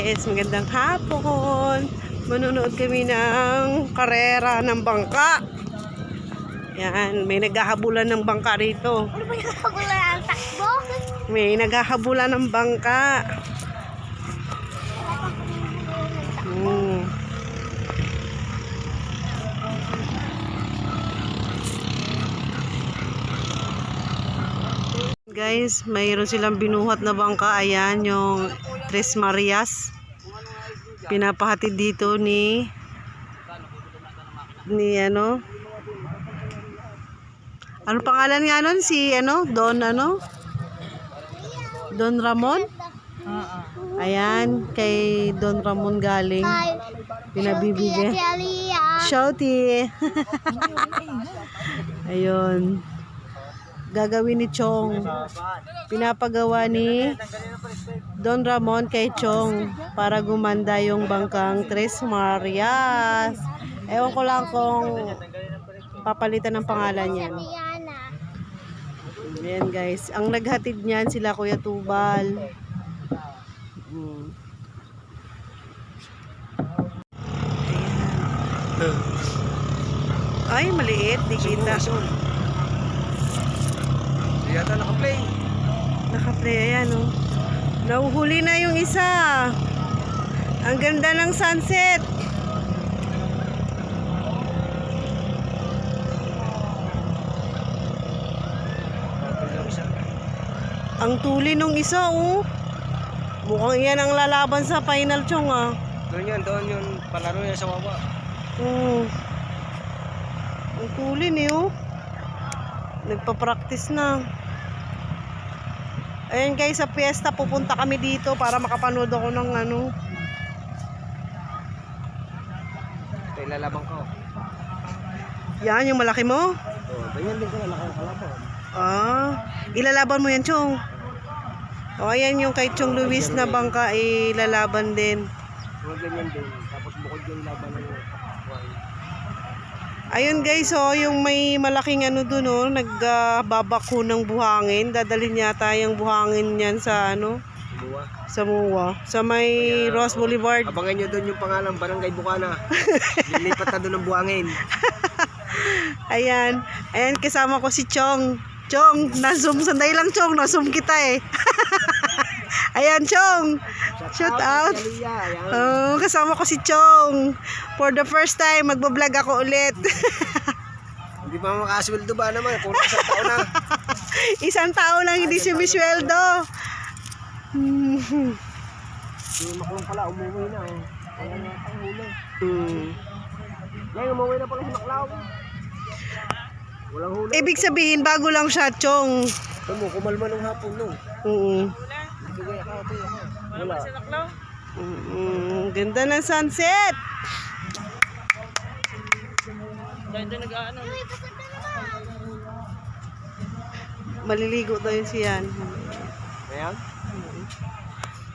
guys, magandang hapon. Manonood kami ng karera ng bangka. Yan, may naghahabulan ng bangka rito. Ano ba ang takbo? May naghahabulan ng bangka. Guys, mayroon silang binuhat na bangka. Ayan, yung Tres Marias. Pinapahatid dito ni ni ano ano pangalan nga nun? Si ano? Don ano? Don Ramon? Ayan, kay Don Ramon galing. Aliyah. Shouty! Ayun. Gagawin ni Chong. Pinapagawa ni Don Ramon kay Chong para gumanda yung bangkang Tres Marias. Ewan ko lang kung papalitan ng pangalan. Liana. Ayan guys. Ang naghatid niyan sila Kuya Tubal. Hmm. Ay, maliit. Di kita. Hindi yata naka-play. Nakaplay. Ayan oh. Nauhuli na yung isa. Ang ganda ng sunset. Ang tuli nung isa oh. Mukhang iyan ang lalaban sa final chong ah. Doon yun, doon yun. Palaro yan sa wawa. Oo. Ang tuli niyo. Nagpa-practice na. Ayan guys, sa piyesta pupunta kami dito para makapanood ako ng ano. Ito ilalabang ko. Yan, yung malaki mo. Oh, ganyan din ko na nakakalaban. Ah, ilalaban mo yan, Chong. O, ayan yung kay Chong Luis na bangka, ilalaban din. Mga ganyan din. Tapos bukod yung laban buhay. Ayun guys, oh, yung may malaking ano dun, oh, nagbabako ng buhangin. Dadalhin yata yung buhangin niyan sa ano, Buwa. sa MUA. Sa may Ross Boulevard. Abangan nyo doon yung pangalan, Barangay Bukana. Lilipat na doon ng buhangin. Ayan. Ayan, kasama ko si Chong. Chong, na-zoom. Sandali lang, Chong. Na-zoom kita eh. Ayan, Chong. Shout out. Oh, kasama ko si Chong. For the first time, magbablog ako ulit. Hindi pa makasweldo ba naman? Kung isang taon na. Isang tao lang hindi sumisweldo. Hmm. Si Maklong pala, umuwi na. Oh. Kaya nga ang huli. Hmm. Ngayon, umuwi na pala si Maklaw. Walang huli. Ibig sabihin, bago lang siya, Chong. Ito mo, kumalma nung hapon no. Oo. Hindi kaya ka ito. Wala. Mm, ganda ng sunset. Maliligo daw yun siyan. Ayan.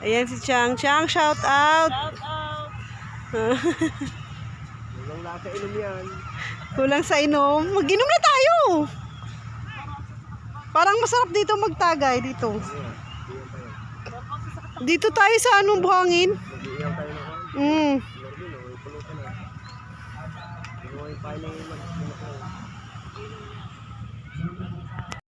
Ayan si Chang. Chang, shout out. Walang lasa inom yan. Kulang sa inom. Mag-inom na tayo. Parang masarap dito magtagay dito. Dito tayo sa anong buhangin? Mm.